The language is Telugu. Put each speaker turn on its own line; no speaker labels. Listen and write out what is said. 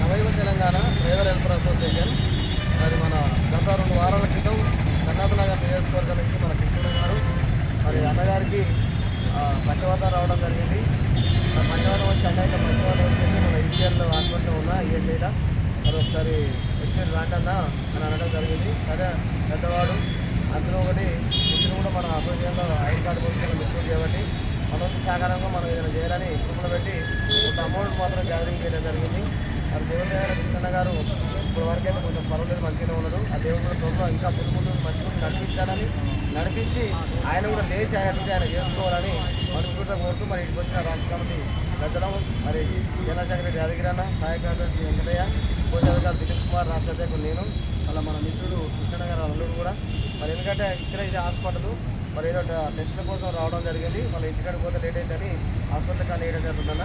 నవైవ తెలంగాణ డ్రైవర్ హెల్పర్ అసోసియేషన్. మరి మన గత రెండు వారాల క్రితం కర్ణాటక నగర్ నియోజకవర్గం నుంచి మన కృష్ణుడు గారు. మరి అన్నగారికి ఆ, రావడం జరిగింది. ఆ వచ్చి అన్నయ్య పక్షవాతం వచ్చింది మన ఈసీఎల్ హాస్పిటల్లో ఉన్న ఈఎస్ఐలో మరి ఒకసారి వచ్చి రాంటన్నా అని అనడం జరిగింది. సరే పెద్దవాడు. అందులో ఒకటి మిత్రులు కూడా మన అసోసియేషన్లో ఐడి కార్డు పొందుతున్న మిత్రులు కాబట్టి మన సహకారంగా మనం ఏదైనా చేయాలని గ్యాదరింగ్ చేయడం జరిగింది. మరి దేవుడి దగ్గర కృష్ణ గారు ఇప్పుడు వరకు అయితే కొంచెం పర్వాలేదు మంచిగా ఉన్నాడు. ఆ దేవుడు కూడా త్వరలో ఇంకా ముందు ముందు మంచిగా నడిపించాలని నడిపించి ఆయన కూడా లేచి ఆయన డ్యూటీ ఆయన చేసుకోవాలని మనస్ఫూర్తిగా కోరుతూ మరి ఇంటికి వచ్చిన రాష్ట్ర కమిటీ పెద్దలం మరి జనరల్ సెక్రటరీ యాదగిరన్న సహాయ కార్యదర్శి వెంకటయ్య కోశాధికారి దిలీప్ కుమార్ రాష్ట్ర అధ్యక్షుడు నేను అలా మన మిత్రుడు కృష్ణ గారు అల్లుడు కూడా. మరి ఎందుకంటే ఇక్కడ ఇది హాస్పిటల్ మరి ఏదో టెస్ట్ల కోసం రావడం జరిగింది. మళ్ళీ ఇంటికాడికి పోతే లేట్ అయిందని హాస్పిటల్ కానీ వేయడం జరుగుతుందన్న